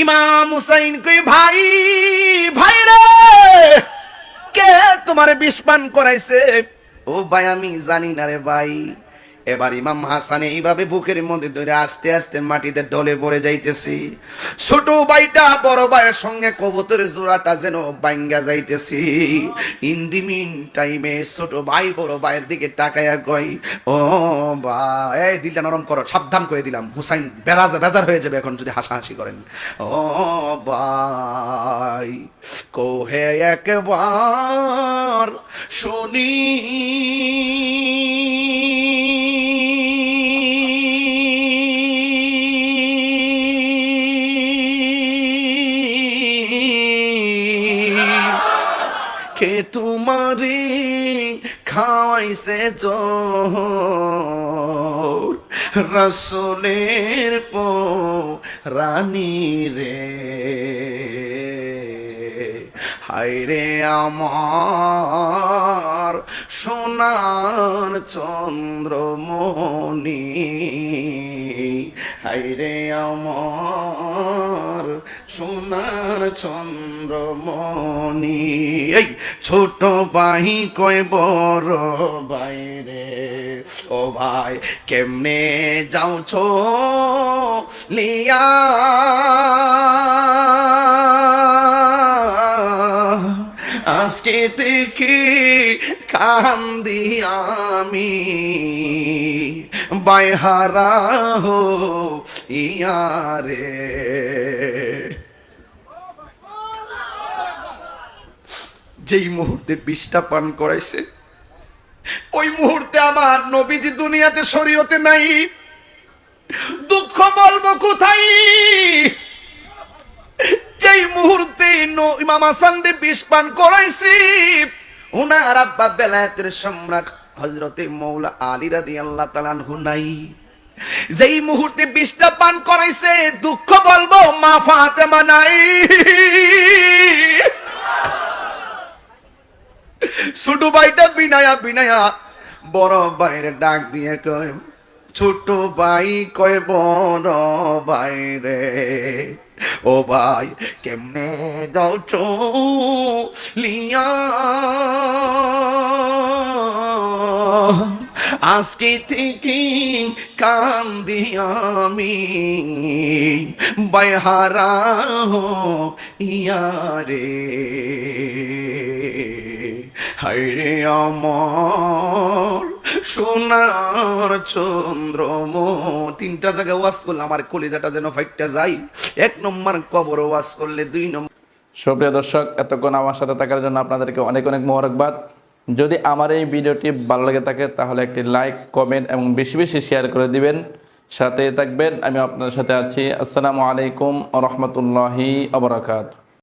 ইমাম হুসাইন কই, ভাই ভাই রে, কে তোমারে বিষ পান করাইছে? ও ভাই, আমি জানি না রে ভাই। এবার ইমাম হাসান এইভাবে বুকের মধ্যে ধরে আস্তে আস্তে মাটিতে ডলে পড়ে যাইতেছি। ছোট ভাইটা, বড় ভাইয়ের সঙ্গে কবুতরের জোড়াটা যেন বাইঙ্গা যাইতেছি। ইন দি মিন টাইমে ছোট ভাই, বড় ভাইয়ের দিকে তাকায়া কই ও ভাই, এই দিলটা নরম করো, সাবধান করে দিলাম। হুসাইন, বেরাজ, বেজার হয়ে যাবে এখন যদি হাসাহাসি করেন। ও ভাই, কোহে একবার শুনি কে তোমারে খাওয়াইছে জোর? রসলের পো রানী রে। হায়রে আমার সোনার চন্দ্রমণি। হায়রে আমার সোনার চন্দ্রমণি, এই ছোট ভাই কয় বড় বাইরে ও ভাই, কেমনে যাও ছো লিয়া? আজকে থেকে কান্দি আমি। বাইহারা হো ইয়ারে। যেই মুহূর্তে বিষটা পান করাইছে, ওই মুহূর্তে আমার নবীজি দুনিয়াতে শরীয়তে নাই। দুঃখ বলব কোথায়? যেই মুহূর্তে ইমাম হাসানরে বিষ পান করাইছি, ওনার আব্বা বেলায়েতের সম্রাট হজরতে মৌলা আলী রাদি আল্লাহ তালানহু নাই। যেই মুহূর্তে বিষটা পান করাইছে, দুঃখ বলব, মা ফাতেমা নাই। ছোট ভাইটা বিনায়া বিনায়া বড় বাইরে ডাক দিয়ে কয়, ছোট ভাই কয় বড় বাইরে ও ভাই কেমনে যাও লিয়া আজকে থেকে কান্দি আমি, বাইহারা ইয়ারে। হায়রে আমার সোনার চন্দ্রম তিনটা জায়গায় ওয়াজ করলে আমার কলিজাটা যেন ফাইটটা যাই এক নম্বর কবর ওয়াজ করলে দুই নম্বর সুপ্রিয় দর্শক, এতক্ষণ আমার সাথে থাকার জন্য আপনাদেরকে অনেক অনেক মোবারকবাদ। যদি আমার এই ভিডিওটি ভালো লাগে থাকে, তাহলে একটি লাইক কমেন্ট এবং বেশি বেশি শেয়ার করে দিবেন। সাথে থাকবেন। আমি আপনার সাথে আছি। আসসালামু আলাইকুম রহমতুল্লাহি আবরাকাত